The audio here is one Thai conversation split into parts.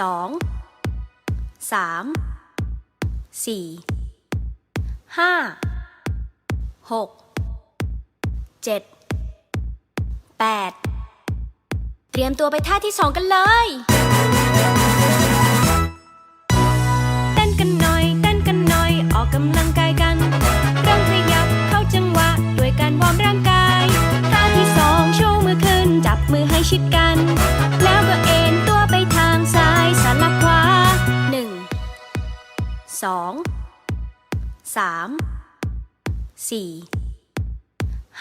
สองสามสี่ห้าหกเจ็ดแปดเตรียมตัวไปท่าที่สองกันเลยเต้นกันหน่อยเต้นกันหน่อยออกกำลังกายกันเริ่มขยับเข้าจังหวะด้วยการวอร์มร่างกายท่าที่สองโชูมือขึ้นจับมือให้ชิดกัน แล้วก็ สองสามสี่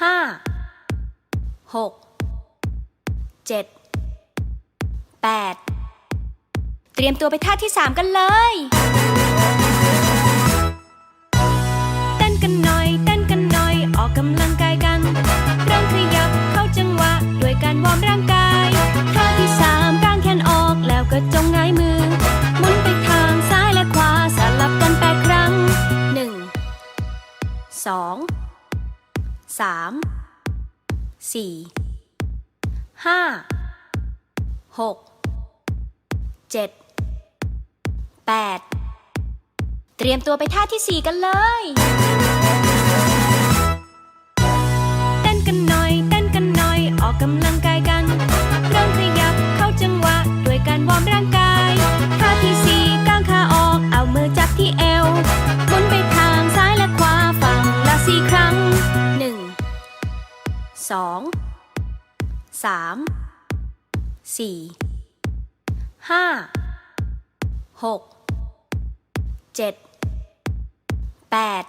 ห้าหกเจ็ดแปดเตรียมตัวไปท่าที่สามกันเลยเต้นกันหน่อยเต้นกันหน่อยออกกำลัง สองสามสี่ห้าหกเจ็ดแปดเตรียมตัวไปท่าที่สี่กันเลย เต้นกันหน่อย เต้นกันหน่อย ออกกำลังกาย สี่ห้าหกเจ็ดแปด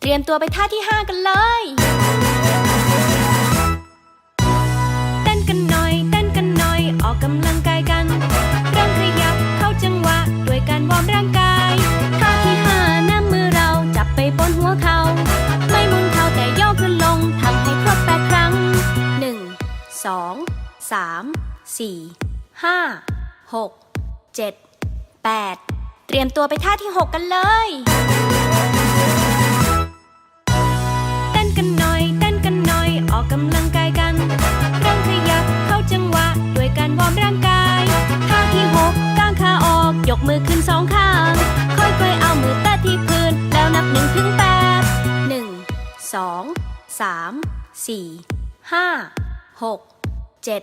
เตรียมตัวไปท่าที่ห้ากันเลยเต้นกันหน่อยเต้นกันหน่อยออกกำลังกายกัน สี่ห้าหกเจ็ดแปดเตรียมตัวไปท่าที่หกกันเลยเต้นกันหน่อยเต้นกันหน่อยออกกำลังกายกันเริ่มขยับเข้าจังหวะด้วยการวอร์มร่างกายท่าที่หกกางขาออกยกมือขึ้นสองข้างค่อยๆเอามือแตะที่พื้นแล้วนับหนึ่งถึงแปดหนึ่งสองสามสี่ห้าหกเจ็ด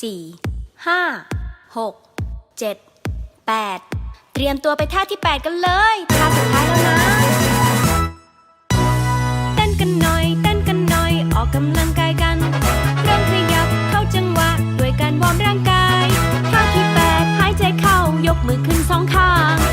สี่ห้าหกเจ็ดแปดเตรียมตัวไปท่าที่ 8 กันเลยท่าสุดท้ายแล้วนะเต้นกันหน่อยเต้นกันหน่อย ออกกำลังกายกันเริ่มขยับเข้าจังหวะด้วยการวอร์มร่างกายท่าที่ 8 หายใจเข้ายกมือขึ้นสองข้าง